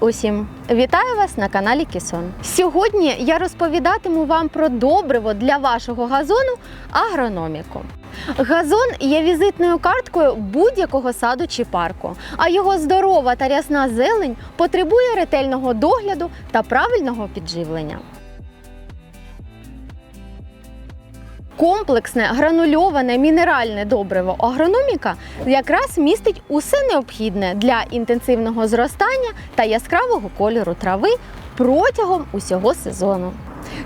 усім! Вітаю вас на каналі Кісон. Сьогодні я розповідатиму вам про добриво для вашого газону агрономіку. Газон є візитною карткою будь-якого саду чи парку, а його здорова та рясна зелень потребує ретельного догляду та правильного підживлення. Комплексне гранульоване мінеральне добриво агрономіка якраз містить усе необхідне для інтенсивного зростання та яскравого кольору трави протягом усього сезону.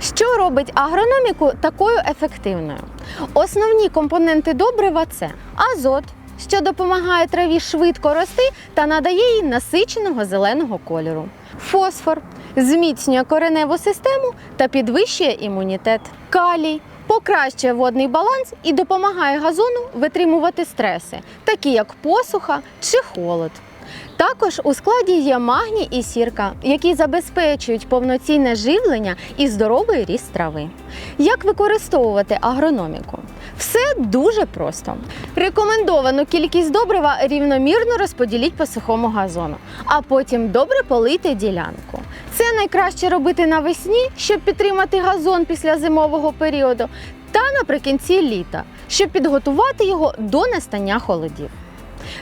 Що робить агрономіку такою ефективною? Основні компоненти добрива це азот, що допомагає траві швидко рости та надає їй насиченого зеленого кольору. Фосфор зміцнює кореневу систему та підвищує імунітет. Калій покращує водний баланс і допомагає газону витримувати стреси, такі як посуха чи холод. Також у складі є магній і сірка, які забезпечують повноцінне живлення і здоровий ріст трави. Як використовувати агрономіку? Все дуже просто. Рекомендовану кількість добрива рівномірно розподіліть по сухому газону, а потім добре полийте ділянку. Це найкраще робити навесні, щоб підтримати газон після зимового періоду, та наприкінці літа, щоб підготувати його до настання холодів.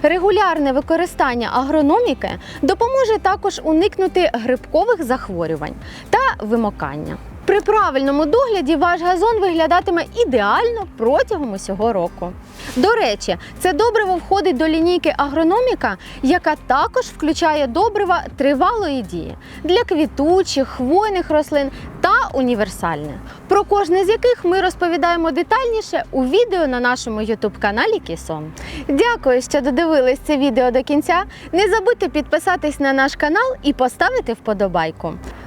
Регулярне використання агрономіки допоможе також уникнути грибкових захворювань та вимокання. При правильному догляді ваш газон виглядатиме ідеально протягом усього року. До речі, це добриво входить до лінійки агрономіка, яка також включає добрива тривалої дії для квітучих, хвойних рослин та універсальне. Про кожне з яких ми розповідаємо детальніше у відео на нашому youtube каналі Кісон. Дякую, що додивились це відео до кінця. Не забудьте підписатись на наш канал і поставити вподобайку.